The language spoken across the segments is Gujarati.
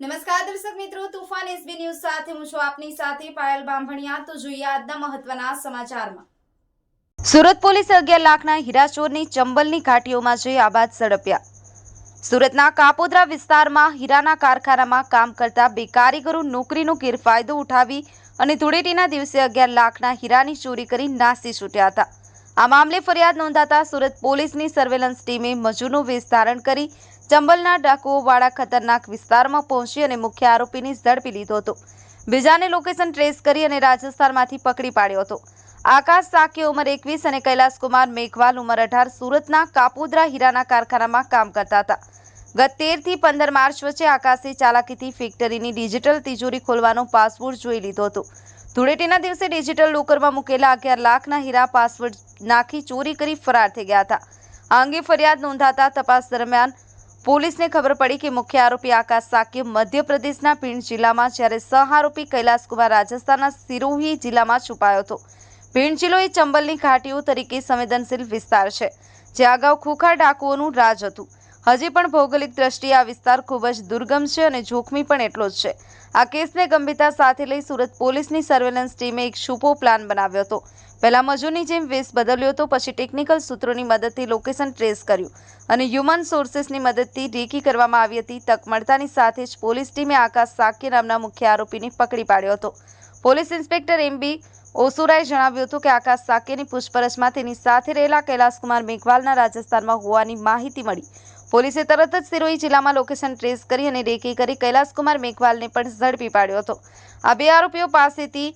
નમસ્કાર દર્શક મિત્રો, તુફાન એસબી ન્યૂઝ સાથે હું છું આપની સાથે પાયલ બાંભણિયા. તો જોઈએ આજના મહત્વના સમાચારમાં. સુરત પોલીસે અગિયાર લાખના હીરાચોરની ચંબલની ઘાટીઓમાં જઈ આબાદ ઝડપ્યા સુરતના કાપોદ્રા વિસ્તારમાં હીરાના કારખાનામાં કામ કરતા બે કારીગરો નોકરીનો ગેરફાયદો ઉઠાવી અને ધૂળેટીના દિવસે અગિયાર લાખના હીરાની ચોરી કરી નાસી છૂટ્યા હતા. આ મામલે ફરિયાદ નોંધાતા સુરત પોલીસની સર્વેલન્સ ટીમે મજૂરનું વેશ ધારણ કરી ચંબલના ડાકુઓવાળા ખતરનાક વિસ્તારમાં પહોંચી અને મુખ્ય આરોપીને ઝડપી લીધો હતો. બીજાને લોકેશન ટ્રેસ કરી અને રાજસ્થાનમાંથી પકડી પાડ્યો હતો. આકાશ સાકે ઉંમર એકવીસ અને કૈલાસકુમાર મેઘવાલ ઉંમર અઢાર સુરતના કાપોદ્રા હીરાના કારખાનામાં કામ કરતા હતા. ગત તેરથી પંદર માર્ચ વચ્ચે આકાશે ચાલાકીથી ફેક્ટરીની ડિજિટલ તિજોરી ખોલવાનો પાસવર્ડ જોઈ લીધો હતો. ધૂળેટીના દિવસે ડિજિટલ લોકરમાં મૂકેલા અગિયાર લાખના હીરા પાસવર્ડ નાખી ચોરી કરી ફરાર થઈ ગયા હતા. આ અંગે ફરિયાદ નોંધાતા તપાસ દરમિયાન પોલીસને ખબર પડી કે મુખ્ય આરોપી આકાશ સાક્ય મધ્યપ્રદેશના ભીંડ જિલ્લામાં જ્યારે સહ આરોપી કૈલાસકુમાર રાજસ્થાનના સિરોહી જિલ્લામાં છુપાયો હતો. ભીંડ જિલ્લો એ ચંબલની ઘાટીઓ તરીકે સંવેદનશીલ વિસ્તાર છે, જે અગાઉ ખુખાર ડાકુઓનું રાજ હતું. હજી પણ ભૌગોલિક દ્રષ્ટિએ આ વિસ્તાર ખૂબ જ દુર્ગમ છે અને જોખમી પણ એટલો જ છે. આ કેસને ગંભીરતા સાથે લઈ સુરત પોલીસની સર્વેલન્સ ટીમે એક છુપો પ્લાન બનાવ્યો હતો. પહેલા મજૂરની જેમ વેશ બદલ્યો હતો, પછી ટેકનિકલ સૂત્રોની મદદથી લોકેશન ટ્રેસ કર્યું અને હ્યુમન સોર્સીસની મદદથી રેકી કરવામાં આવી હતી. તક મળતાની સાથે જ પોલીસ ટીમે આકાશ સાક્ય નામના મુખ્ય આરોપીને પકડી પાડ્યો હતો. પોલીસ ઇન્સ્પેક્ટર એમ બી ઓસુરાએ જણાવ્યું હતું કે આકાશ સાકેની પૂછપરછમાં તેની સાથે રહેલા કૈલાસકુમાર મેઘવાલના રાજસ્થાનમાં હોવાની માહિતી મળી. પોલીસે તરત જ સિરોહી જિલ્લામાં લોકેશન ટ્રેસ કરી અને રેકી કરી કૈલાસકુમાર મેઘવાલને પણ ઝડપી પાડ્યો હતો. આ બે આરોપીઓ પાસેથી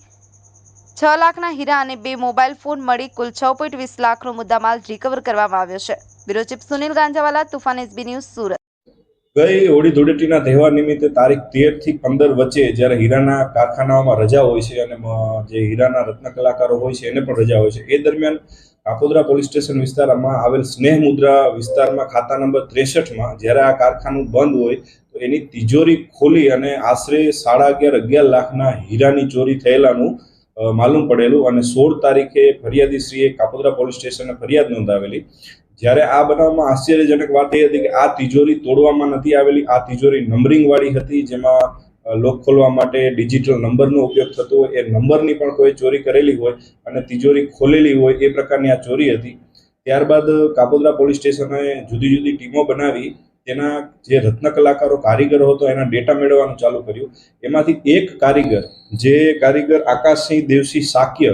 છ લાખના હીરા અને બે મોબાઈલ ફોન મળી કુલ છ પોઈન્ટ વીસ લાખનો મુદ્દામાલ રિકવર કરવામાં આવ્યો છે. Bureau chief Sunil Ganjawala, Tufan SB news, Surat. ગઈ હોળી ધૂળેટીના તહેવાર નિમિત્તે તારીખ તેરથી પંદર વચ્ચે જ્યારે હીરાના કારખાનાઓમાં રજા હોય છે અને જે હીરાના રત્ન કલાકારો હોય છે એને પણ રજા હોય છે. એ દરમિયાન કાપોદ્રા પોલીસ સ્ટેશન વિસ્તારમાં આવેલ સ્નેહ મુદ્રા વિસ્તારમાં ખાતા નંબર ત્રેસઠમાં જ્યારે આ કારખાનું બંધ હોય તો એની તિજોરી ખોલી અને આશરે સાડા અગિયાર અગિયાર લાખના હીરાની ચોરી થયેલાનું માલુમ પડેલું અને સોળ તારીખે ફરિયાદીશ્રીએ કાપોદરા પોલીસ સ્ટેશને ફરિયાદ નોંધાવેલી. જ્યારે આ બનાવમાં આશ્ચર્યજનક વાત એ હતી કે આ તિજોરી તોડવામાં નથી આવેલી, આ તિજોરી નંબરિંગવાળી હતી જેમાં લોક ખોલવા માટે ડિજિટલ નંબરનો ઉપયોગ થતો હોય, એ નંબરની પણ કોઈ ચોરી કરેલી હોય અને તિજોરી ખોલેલી હોય, એ પ્રકારની આ ચોરી હતી. ત્યારબાદ કાપોદરા પોલીસ સ્ટેશને જુદી જુદી ટીમો બનાવી તેના જે રત્ન કલાકારો કારીગરો હતો, એના ડેટા મેળવવાનું ચાલુ કર્યું. એમાંથી એક કારીગર, જે કારીગર આકાશસિંહ દેવસિંહ સાક્ય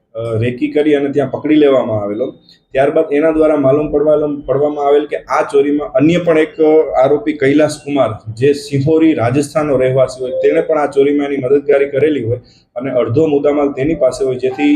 રેકી કરી અને ત્યાં પકડી લેવામાં આવેલો. ત્યારબાદ એના દ્વારા માલુમ પડવા પડવામાં આવેલ કે આ ચોરીમાં અન્ય પણ એક આરોપી કૈલાસ કુમાર, જે સિહોરી રાજસ્થાનનો રહેવાસી હોય, તેણે પણ આ ચોરીમાં એની મદદગારી કરેલી હોય અને અડધો મુદ્દામાલ તેની પાસે હોય, જેથી